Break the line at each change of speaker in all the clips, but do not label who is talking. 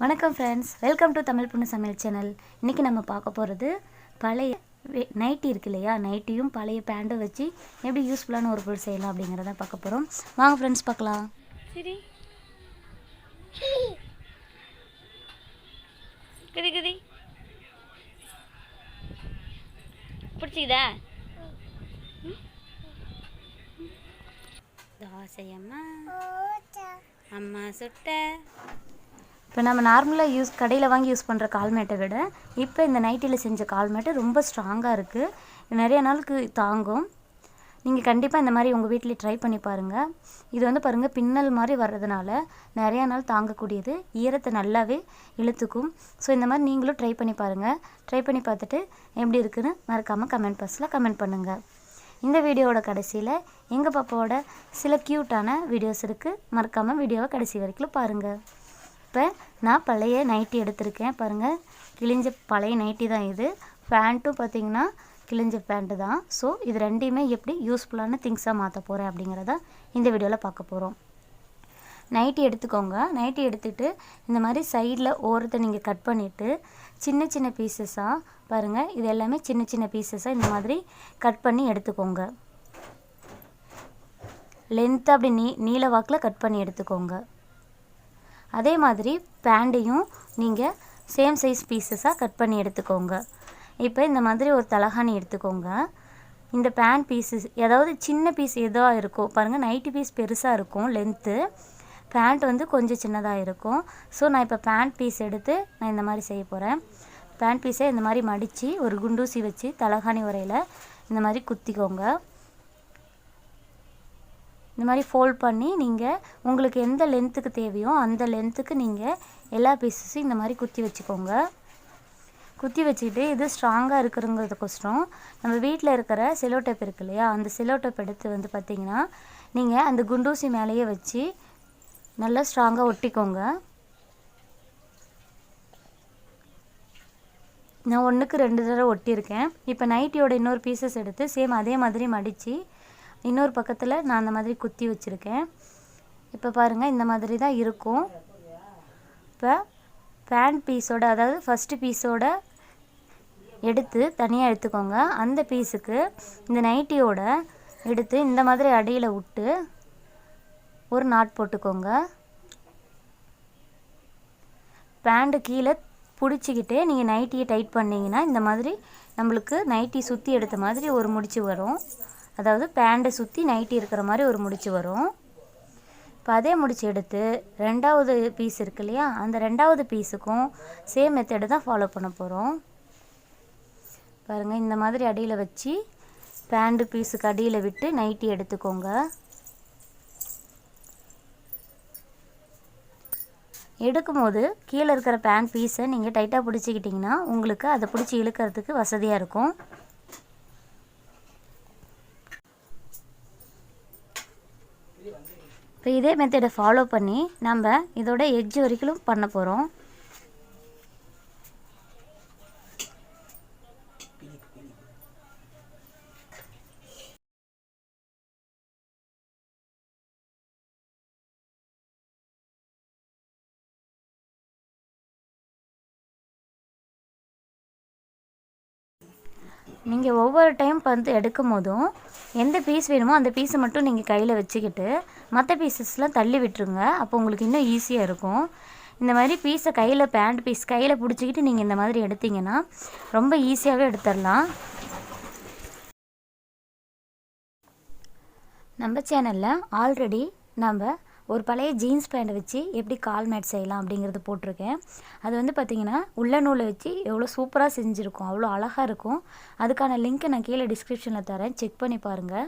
வணக்கம் friends welcome to Tamil பொண்ணு சமையல் சேனல் இன்றைக்கி நம்ம பார்க்க போகிறது பழைய நைட்டி இருக்கு இல்லையா? நைட்டியும் பழைய பேண்ட்டும் வச்சு எப்படி யூஸ்ஃபுல்லான ஒரு பொருள் செய்யலாம் அப்படிங்கிறத பார்க்க போகிறோம் வாங்க ஃப்ரெண்ட்ஸ் பார்க்கலாம்.
சரி. குதி குதி. பிடிச்சிக்குதா? தோசையம்மா. அம்மா சுட்ட.
இப்போ நம்ம நார்மலாக யூஸ் கடையில் வாங்கி யூஸ் பண்ணுற கால்மேட்டை விட இப்போ இந்த நைட்டியில் செஞ்ச கால்மேட்டு ரொம்ப ஸ்ட்ராங்காக இருக்குது நிறைய நாளுக்கு தாங்கும். நீங்கள் கண்டிப்பாக இந்த மாதிரி உங்கள் வீட்டில் ட்ரை பண்ணி பாருங்கள் இது வந்து பாருங்கள் பின்னல் மாதிரி வர்றதுனால நிறையா நாள் தாங்கக்கூடியது. ஈரத்தை நல்லாவே இழுத்துக்கும். ஸோ இந்த மாதிரி நீங்களும் ட்ரை பண்ணி பாருங்கள் ட்ரை பண்ணி பார்த்துட்டு எப்படி இருக்குன்னு மறக்காமல் கமெண்ட் பாக்ஸில் கமெண்ட் பண்ணுங்கள் இந்த வீடியோவோட கடைசியில் எங்கள் பாப்பாவோட சில க்யூட்டான வீடியோஸ் இருக்குது மறக்காமல் வீடியோவை கடைசி வரைக்கும் பாருங்கள் இப்போ நான் பழைய நைட்டி எடுத்திருக்கேன். பாருங்கள் கிழிஞ்ச பழைய நைட்டி தான் இது. பேண்ட்டும் பார்த்தீங்கன்னா கிழிஞ்ச பேண்ட்டு தான். ஸோ இது ரெண்டையுமே எப்படி யூஸ்ஃபுல்லான திங்ஸாக மாற்ற போகிறேன் அப்படிங்கிறத இந்த வீடியோவில் பார்க்க போகிறோம் நைட்டி எடுத்துக்கோங்க. நைட்டி எடுத்துட்டு இந்த மாதிரி சைடில் ஓரத்தை நீங்கள் கட் பண்ணிவிட்டு சின்ன சின்ன பீசஸாக பாருங்கள் இது எல்லாமே சின்ன சின்ன பீசஸாக இந்த மாதிரி கட் பண்ணி எடுத்துக்கோங்க. லென்த்து அப்படி நீ நீல வாக்கில் கட் பண்ணி எடுத்துக்கோங்க. அதே மாதிரி பேண்டையும் நீங்கள் சேம் சைஸ் பீசஸாக கட் பண்ணி எடுத்துக்கோங்க. இப்போ இந்த மாதிரி ஒரு தலகாணி எடுத்துக்கோங்க. இந்த பேண்ட் பீஸஸ் ஏதாவது சின்ன பீஸ் எதோ இருக்கும் பாருங்கள் நைட்டி பீஸ் பெருசாக இருக்கும் லென்த்து பேண்ட் வந்து கொஞ்சம் சின்னதாக இருக்கும். ஸோ நான் இப்போ பேண்ட் பீஸ் எடுத்து நான் இந்த மாதிரி செய்ய போகிறேன் பேண்ட் பீஸை இந்த மாதிரி மடித்து ஒரு குண்டூசி வச்சு தலகாணி உரையில் இந்த மாதிரி குத்திக்கோங்க. இந்த மாதிரி ஃபோல்ட் பண்ணி நீங்கள் உங்களுக்கு எந்த லென்த்துக்கு தேவையோ அந்த லென்த்துக்கு நீங்கள் எல்லா பீஸஸும் இந்த மாதிரி குத்தி வச்சுக்கோங்க. குத்தி வச்சுக்கிட்டு இது ஸ்ட்ராங்காக இருக்கிறங்கிறதுக்கோசரம் நம்ம வீட்டில் இருக்கிற செலோ டேப் இருக்கு இல்லையா? அந்த செலோ டேப் எடுத்து வந்து பார்த்திங்கன்னா நீங்கள் அந்த குண்டூசி மேலேயே வச்சு நல்லா ஸ்ட்ராங்காக ஒட்டிக்கோங்க. நான் ஒன்றுக்கு ரெண்டு தடவை ஒட்டியிருக்கேன். இப்போ நைட்டியோட இன்னொரு பீசஸ் எடுத்து சேம் அதே மாதிரி மடித்து இன்னொரு பக்கத்தில் நான் அந்த மாதிரி குத்தி வச்சுருக்கேன். இப்போ பாருங்கள் இந்த மாதிரி தான் இருக்கும். இப்போ பேண்ட் பீஸோட அதாவது ஃபஸ்ட்டு பீஸோட எடுத்து தனியாக எடுத்துக்கோங்க. அந்த பீஸுக்கு இந்த நைட்டியோட எடுத்து இந்த மாதிரி அடியில் விட்டு ஒரு நாட் போட்டுக்கோங்க. பேண்டு கீழே பிடிச்சிக்கிட்டு நீங்கள் நைட்டியை டைட் பண்ணிங்கன்னா இந்த மாதிரி நம்மளுக்கு நைட்டி சுற்றி எடுத்த மாதிரி ஒரு முடிச்சு வரும். அதாவது பேண்டை சுற்றி நைட்டி இருக்கிற மாதிரி ஒரு முடிச்சு வரும். இப்போ அதே முடிச்சு எடுத்து ரெண்டாவது பீஸ் இருக்கு இல்லையா? அந்த ரெண்டாவது பீஸுக்கும் சேம் மெத்தடு தான் ஃபாலோ பண்ண போகிறோம் பாருங்கள் இந்த மாதிரி அடியில் வச்சு பேண்டு பீஸுக்கு அடியில் விட்டு நைட்டி எடுத்துக்கோங்க. எடுக்கும்போது கீழே இருக்கிற பேண்ட் பீஸை நீங்கள் டைட்டாக பிடிச்சிக்கிட்டிங்கன்னா உங்களுக்கு அதை பிடிச்சி இழுக்கிறதுக்கு வசதியாக இருக்கும். இப்போ இதே மெத்தடை ஃபாலோ பண்ணி நம்ம இதோட எட்ஜ் வரைக்கும் பண்ண போகிறோம் நீங்கள் ஒவ்வொரு டைம் வந்து எடுக்கும் போதும் எந்த பீஸ் வேணுமோ அந்த பீஸை மட்டும் நீங்கள் கையில் வச்சுக்கிட்டு மற்ற பீசஸ்லாம் தள்ளி விட்டுருங்க. அப்போ உங்களுக்கு இன்னும் ஈஸியாக இருக்கும். இந்த மாதிரி பீஸை கையில் பேண்ட் பீஸ் கையில் பிடிச்சிக்கிட்டு நீங்கள் இந்த மாதிரி எடுத்தீங்கன்னா ரொம்ப ஈஸியாகவே எடுத்துடலாம் நம்ம சேனலில் ஆல்ரெடி நம்ம ஒரு பழைய ஜீன்ஸ் பேண்ட்டை வச்சு எப்படி கால் மேட் செய்யலாம் அப்படிங்கிறது போட்டிருக்கேன். அது வந்து பார்த்திங்கன்னா உள்ள நூலை வச்சு எவ்வளோ சூப்பராக செஞ்சுருக்கோம் அவ்வளோ அழகாக இருக்கும். அதுக்கான லிங்க்கை நான் கீழே டிஸ்கிரிப்ஷனில் தரேன். செக் பண்ணி பாருங்கள்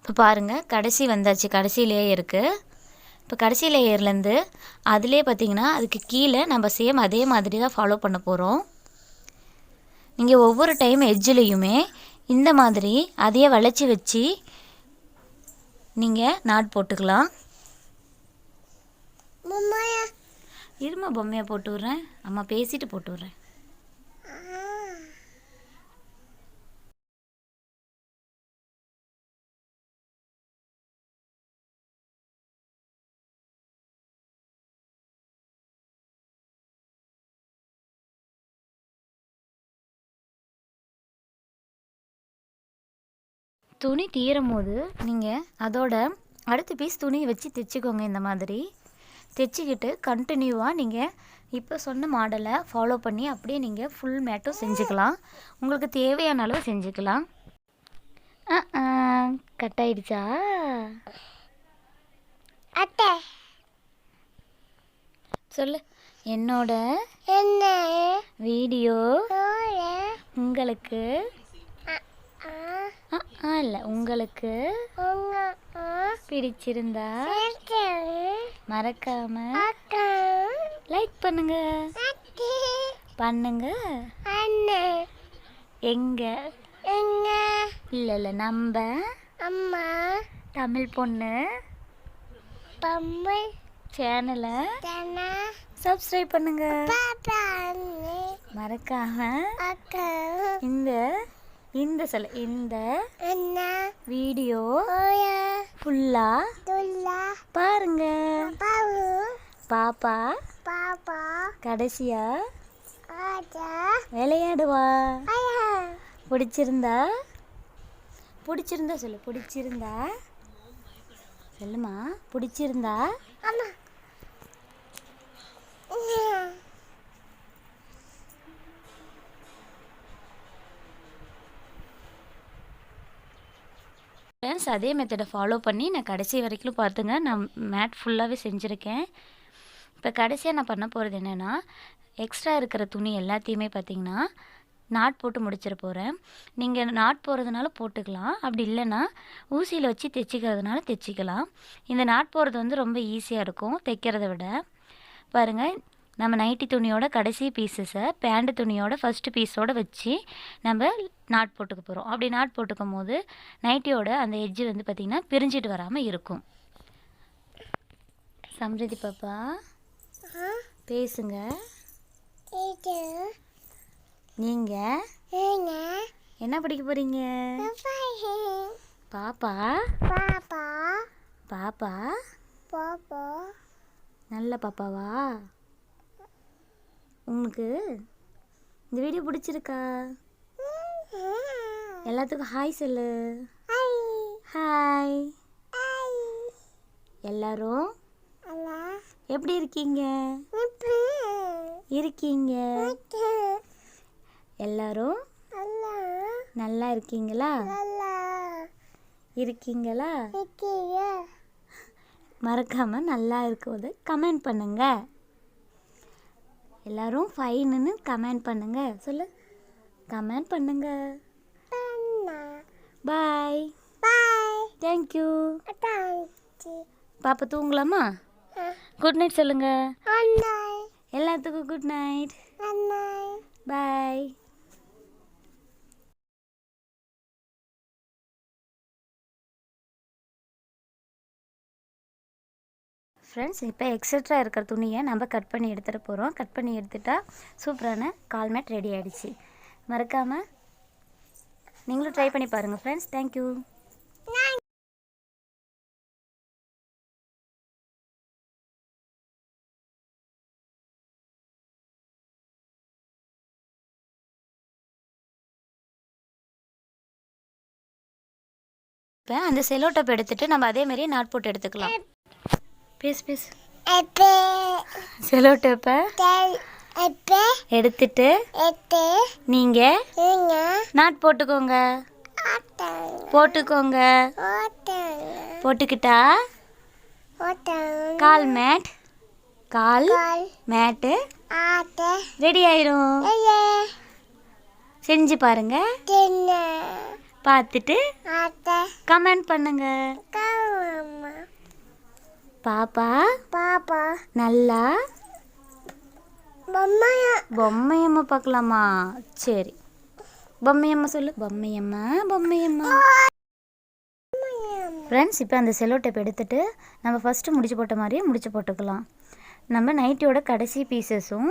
இப்போ பாருங்கள் கடைசி வந்தாச்சு. கடைசி லேயருக்கு இப்போ கடைசி லேயர்லேருந்து அதிலே பார்த்தீங்கன்னா அதுக்கு கீழே நம்ம சேம் அதே மாதிரி தான் ஃபாலோ பண்ண போகிறோம் நீங்கள் ஒவ்வொரு டைம் எட்ஜிலையுமே இந்த மாதிரி அதையே வளைச்சி வச்சு நீங்கள் நாட் போட்டுக்கலாம். இருமா பொம்மையை போட்டு விட்றேன். அம்மா பேசிட்டு போட்டு விட்றேன். துணி தீரும் போது நீங்கள் அதோட அடுத்த பீஸ் துணியை வச்சு தைச்சிக்கோங்க இந்த மாதிரி. தைச்சிக்கிட்டு கண்டினியூவாக நீங்கள் இப்போ சொன்ன மாடலை ஃபாலோ பண்ணி அப்படியே நீங்கள் ஃபுல் மேட்டும் செஞ்சுக்கலாம். உங்களுக்கு தேவையான அளவு செஞ்சுக்கலாம். கட் ஆயிடுச்சா?
அத்தை.
சொல்லு. என்னோட
என்ன?
வீடியோ உங்களுக்கு
ஆ
இல்லை. உங்களுக்கு பிடிச்சிருந்தா மறக்காம லைக் பண்ணுங்க. பண்ணுங்க. எங்க?
எங்க
இல்லை இல்லை. நம்ம
அம்மா
தமிழ் பொண்ணு
பம்பை
சேனலை சப்ஸ்கிரைப் பண்ணுங்க மறக்காம
அக்கா.
இந்த இந்த சொல்ல இந்த வீடியோ ஃபுல்லா பாருங்க. பாப்பா
பாப்பா.
கடைசியா விளையாடுவா. பிடிச்சிருந்தா? பிடிச்சிருந்தா சொல்லு பிடிச்சிருந்தா? சொல்லுமா பிடிச்சிருந்தா? ஃப்ரெண்ட்ஸ் அதே மெத்தடை ஃபாலோ பண்ணி நான் கடைசி வரைக்கும் பார்த்துங்க. நான் மேட் ஃபுல்லாகவே செஞ்சுருக்கேன். இப்போ கடைசியாக நான் பண்ண போகிறது என்னென்னா எக்ஸ்ட்ரா இருக்கிற துணி எல்லாத்தையுமே பார்த்தீங்கன்னா நாட் போட்டு முடிச்சிட போகிறேன் நீங்கள் நாட் போகிறதுனால போட்டுக்கலாம். அப்படி இல்லைன்னா ஊசியில் வச்சு தைச்சிக்கிறதுனால தைச்சிக்கலாம். இந்த நாட் போகிறது வந்து ரொம்ப ஈஸியாக இருக்கும் தைக்கிறத விட. பாருங்கள் நம்ம நைட்டி துணியோட கடைசி பீசஸை பேண்ட் துணியோட ஃபஸ்ட்டு பீஸோட வச்சு நம்ம நாட் போட்டுக்க போகிறோம் அப்படி நாட் போட்டுக்கும் போது நைட்டியோட அந்த எட்ஜு வந்து பார்த்திங்கன்னா பிரிஞ்சிட்டு வராமல் இருக்கும். சம்ரிதி பாப்பா பேசுங்க. நீங்கள்
என்ன?
படிக்க போகிறீங்க
பாப்பா?
பாப்பா.
பாப்பா?
பாப்பா. நல்ல பாப்பாவா? உங்களுக்கு இந்த வீடியோ பிடிச்சிருக்கா? எல்லாத்துக்கும் ஹாய் சொல்லு. ஹாய். எல்லாரும் எப்படி இருக்கீங்க? இருக்கீங்க. எல்லாரும் நல்லா இருக்கீங்களா? இருக்கீங்களா? மறக்காம நல்லா இருக்கும்போது கமெண்ட் பண்ணுங்க. எல்லாரும் ஃபைனுன்னு கமெண்ட் பண்ணுங்க. சொல்லு. கமெண்ட் பண்ணுங்க. பாய். தேங்க்யூ பாப்பா தூங்கலாமா? குட் நைட் சொல்லுங்க. எல்லாத்துக்கும் குட் நைட் பாய் ஃப்ரெண்ட்ஸ் இப்போ எக்ஸட்ரா இருக்கிற துணியை நம்ம கட் பண்ணி எடுத்துகிட்டு போகிறோம் கட் பண்ணி எடுத்துட்டா சூப்பரான கால்மேட் ரெடி ஆயிடுச்சு. மறக்காமல் நீங்களும் ட்ரை பண்ணி பாருங்கள் ஃப்ரெண்ட்ஸ் தேங்க்யூ இப்போ அந்த செலோ டப் எடுத்துட்டு நம்ம அதே மாதிரியே நாட் போட்டு எடுத்துக்கலாம். பேசு பேசு. செலோ டப்பை எடுத்துட்டு நீங்கள் நாட் போட்டுக்கோங்க. போட்டுக்கோங்க. போட்டுக்கிட்டா? கால் மேட். கால் மேட்டு. ரெடி ஆயிரும். செஞ்சு பாருங்க. பார்த்துட்டு கமெண்ட் பண்ணுங்க. பாப்பா?
பாப்பா.
நல்லா?
பொம்மையா.
பொம்மையம்மா பார்க்கலாமா? சரி. பொம்மையம்மா சொல்லு. பொம்மையம்மா பொம்மையம்மா. ஃப்ரெண்ட்ஸ் இப்போ அந்த செல்லோ டேப் எடுத்துட்டு நம்ம ஃபஸ்ட்டு முடிச்சு போட்ட மாதிரியே முடிச்சு போட்டுக்கலாம். நம்ம நைட்டியோட கடைசி பீசஸும்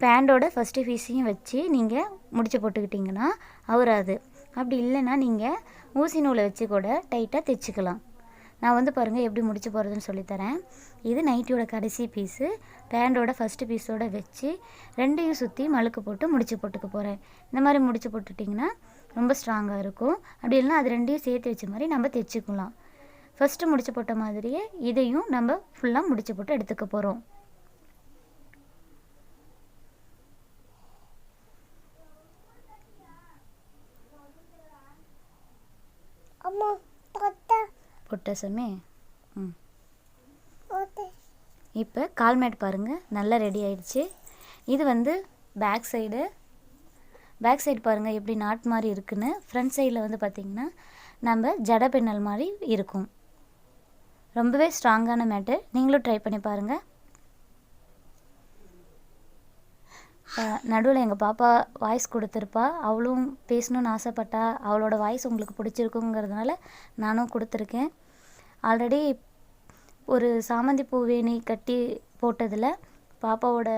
பேண்டோட ஃபஸ்ட்டு பீஸையும் வச்சு நீங்கள் முடிச்சு போட்டுக்கிட்டிங்கன்னா அவராது. அப்படி இல்லைன்னா நீங்கள் ஊசி நூலை வச்சு கூட டைட்டாக தைச்சிக்கலாம். நான் வந்து பாருங்கள் எப்படி முடிச்சு போகிறதுன்னு சொல்லித்தரேன். இது நைட்டியோட கடைசி பீஸு பேண்டோட ஃபஸ்ட்டு பீஸோட வச்சு ரெண்டையும் சுற்றி மழுக்கு போட்டு முடிச்சு போட்டுக்க போகிறேன் இந்த மாதிரி முடிச்சு போட்டுட்டிங்கன்னா ரொம்ப ஸ்ட்ராங்காக இருக்கும். அப்படி இல்லைன்னா அது ரெண்டையும் சேர்த்து வச்ச மாதிரி நம்ம தைச்சிக்கலாம் ஃபஸ்ட்டு முடிச்சு போட்ட மாதிரியே இதையும் நம்ம ஃபுல்லாக முடிச்சு போட்டு எடுத்துக்க போகிறோம்
அம்மா தாத்தா
பொட்ட சமே ம் இப்போ கால்மேட் பாருங்கள் நல்லா ரெடி ஆயிடுச்சு. இது வந்து பேக் சைடு. பேக் சைடு பாருங்கள் எப்படி நாட் மாதிரி இருக்குன்னு. ஃப்ரண்ட் சைடில் வந்து பார்த்திங்கன்னா நம்ம ஜட பின்னல் மாதிரி இருக்கும். ரொம்பவே ஸ்ட்ராங்கான மேட்டு நீங்களும் ட்ரை பண்ணி பாருங்கள் நடுவில் எங்கள் பாப்பா வாய்ஸ் கொடுத்துருப்பா. அவளும் பேசணும்னு ஆசைப்பட்டா. அவளோட வாய்ஸ் உங்களுக்கு பிடிச்சிருக்குங்கிறதுனால நானும் கொடுத்துருக்கேன். ஆல்ரெடி ஒரு சாமந்தி பூ வேணி கட்டி போட்டதில் பாப்பாவோட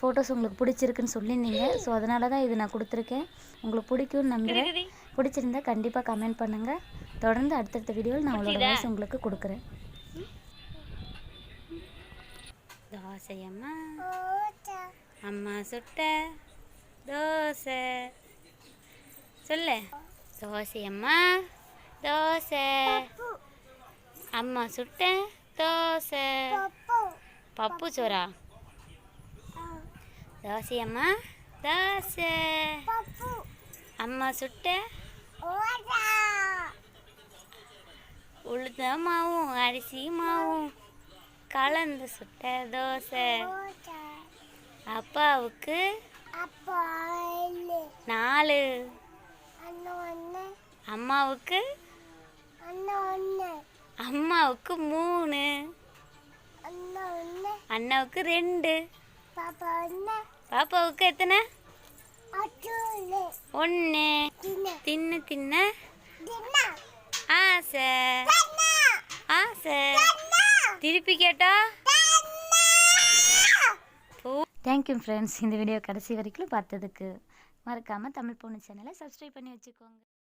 ஃபோட்டோஸ் உங்களுக்கு பிடிச்சிருக்குன்னு சொல்லியிருந்தீங்க. ஸோ அதனால தான் இது நான் கொடுத்துருக்கேன். உங்களுக்கு பிடிக்கும்னு நம்புகிறேன் பிடிச்சிருந்தா கண்டிப்பாக கமெண்ட் பண்ணுங்கள் தொடர்ந்து அடுத்தடுத்த வீடியோவில் நான் அவளோட? வாய்ஸ் உங்களுக்கு கொடுக்குறேன்.
தோசையம்மா. அம்மா சுட்ட தோசை. சொல்லு. தோசையம்மா தோசை. அம்மா சுட்ட தோசை.
பப்பு.
சோறா? தோசையம்மா தோசை அம்மா சுட்ட உளுந்த மாவும் அரிசி மாவும். கலந்து சுட்ட தோசை. அப்பாவுக்கு நாலு. அம்மாவுக்கு அம்மாவுக்கு மூணு. அண்ணாவுக்கு ரெண்டு. பாப்பாவுக்கு எத்தனை? ஒன்று.
தின்ன.
தின்னு ஆசை. ஆசை. திருப்பி கேட்டா?
தேங்க்யூ ஃப்ரெண்ட்ஸ் இந்த வீடியோ கடைசி வரைக்கும் பார்த்ததுக்கு மறக்காமல் தமிழ் பொண்ணு சேனலை சப்ஸ்கிரைப் பண்ணி வச்சுக்கோங்க.